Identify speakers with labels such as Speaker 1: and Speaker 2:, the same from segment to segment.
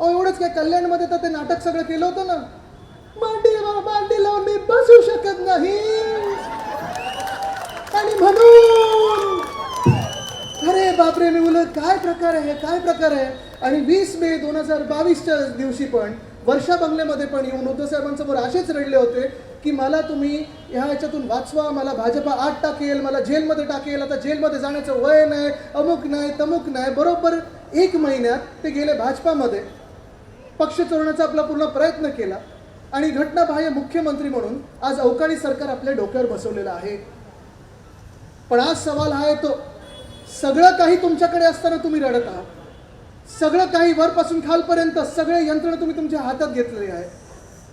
Speaker 1: अहो एवढंच काय? कल्याणमध्ये तर ते नाटक सगळं केलं होतं ना. मांडीवर मांडी लावून मी बसू शकत नाही. आणि म्हणून अरे बापरे मी मुलं काय प्रकार आहे काय प्रकार आहे? आणि वीस मे दोन हजार बावीसच्या दिवशी पण वर्षा बंगल्यामध्ये पण येऊन उद्धव साहेबांसमोर असेच रडले होते की मला तुम्ही ह्या ह्याच्यातून वाचवा मला भाजपा आत टाकेल मला जेलमध्ये टाकेल आता जेलमध्ये जाण्याचं वय नाही अमुक नाही तमुक नाही. बरोबर एक महिन्यात ते गेले भाजपामध्ये. पक्ष चोरण्याचा आपला पूर्ण प्रयत्न केला आणि घटनाबाह्य मुख्यमंत्री म्हणून आज अवकाळी सरकार आपल्या डोक्यावर बसवलेलं आहे. पण आज सवाल हा येतो सगळं काही तुमच्याकडे असताना तुम्ही रडत आहात. सगळं काही वरपासून खालपर्यंत सगळे यंत्रणा तुम्ही तुमच्या हातात घेतलेली आहे.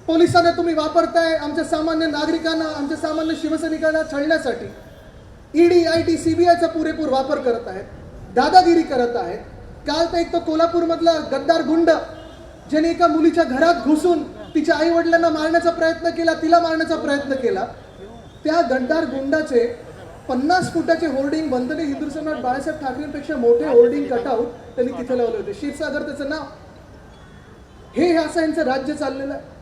Speaker 1: पोलिसांना तुम्ही वापरताय आमच्या सामान्य नागरिकांना आमच्या सामान्य शिवसैनिकांना छळण्यासाठी. ED I T C B आयचा पुरेपूर वापर करत आहेत दादागिरी करत आहेत. काल तर एक तो कोल्हापूरमधला गद्दार गुंड ज्याने एका मुलीच्या घरात घुसून तिच्या आई वडिलांना मारण्याचा प्रयत्न केला तिला मारण्याचा प्रयत्न केला त्या गद्दार गुंडाचे पन्नास फुटाचे होर्डिंग वंदने हिंदू सम्राट बाळासाहेब ठाकरेंपेक्षा मोठे होर्डिंग कटआउट त्यांनी तिथे लावले होते. क्षीरसागर त्याचं नाव. हे असं यांचं राज्य चाललेलं आहे.